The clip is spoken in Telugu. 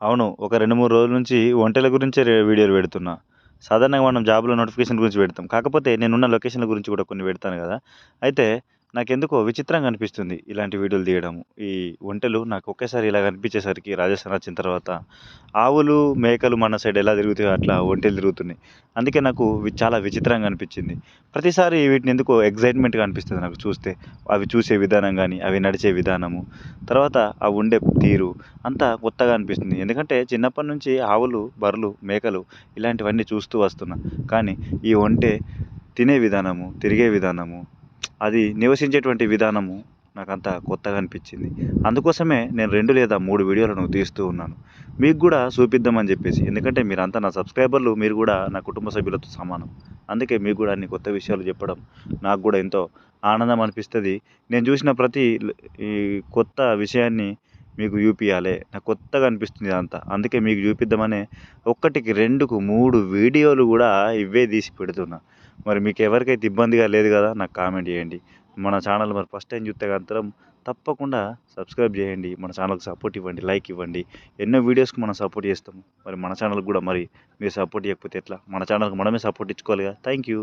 అవును ఒక రెండు మూడు రోజుల నుంచి ఒంటెల గురించే వీడియోలు పెడుతున్నా. సాధారణంగా మనం జాబ్లో నోటిఫికేషన్ గురించి పెడతాం. కాకపోతే నేనున్న లొకేషన్ల గురించి కూడా కొన్ని పెడతాను కదా. అయితే నాకెందుకో విచిత్రంగా అనిపిస్తుంది ఇలాంటి వీడియోలు తీయడం ఈ ఒంటెలు నాకు ఒకేసారి ఇలా కనిపించేసరికి రాజస్థాన్ వచ్చిన తర్వాత ఆవులు మేకలు మన సైడ్ ఎలా తిరుగుతాయో అట్లా ఒంటెలు తిరుగుతున్నాయి. అందుకే నాకు చాలా విచిత్రంగా అనిపించింది. ప్రతిసారి వీటిని ఎందుకో ఎగ్జైట్మెంట్గా అనిపిస్తుంది నాకు చూస్తే. అవి చూసే విధానం కానీ అవి నడిచే విధానము. తర్వాత ఆ ఉండే తీరు అంతా కొత్తగా అనిపిస్తుంది. ఎందుకంటే చిన్నప్పటి నుంచి ఆవులు బర్రెలు మేకలు ఇలాంటివన్నీ చూస్తూ వస్తున్నా. కానీ ఈ ఒంటె తినే విధానము తిరిగే విధానము అది నివసించేటువంటి విధానము నాకంతా కొత్తగా అనిపించింది. అందుకోసమే నేను రెండు లేదా మూడు వీడియోలను తీస్తూ ఉన్నాను. మీకు కూడా చూపిద్దామని చెప్పేసి. ఎందుకంటే మీరంతా నా సబ్స్క్రైబర్లు మీరు కూడా నా కుటుంబ సభ్యులతో సమానం. అందుకే మీకు కూడా అన్ని కొత్త విషయాలు చెప్పడం నాకు కూడా ఎంతో ఆనందం అనిపిస్తుంది. నేను చూసిన ప్రతి ఈ కొత్త విషయాన్ని మీకు చూపించాలి నాకు కొత్తగా అనిపిస్తుంది అంతా అందుకే మీకు చూపిద్దామనే ఒక్కటికి రెండుకు మూడు వీడియోలు కూడా ఇవే తీసి పెడుతున్నా. మరి మీకు ఎవరికైతే ఇబ్బందిగా లేదు కదా నాకు కామెంట్ చేయండి. మన ఛానల్ మరి ఫస్ట్ టైం చూస్తే మాత్రం తప్పకుండా సబ్స్క్రైబ్ చేయండి. మన ఛానల్కి సపోర్ట్ ఇవ్వండి లైక్ ఇవ్వండి. ఎన్నో వీడియోస్కి మనం సపోర్ట్ చేస్తాము. మరి మన ఛానల్కి కూడా మరి మీరు సపోర్ట్ చేయకపోతే ఎట్లా? మన ఛానల్కి మనమే సపోర్ట్ ఇచ్చుకోవాలి థ్యాంక్ యూ.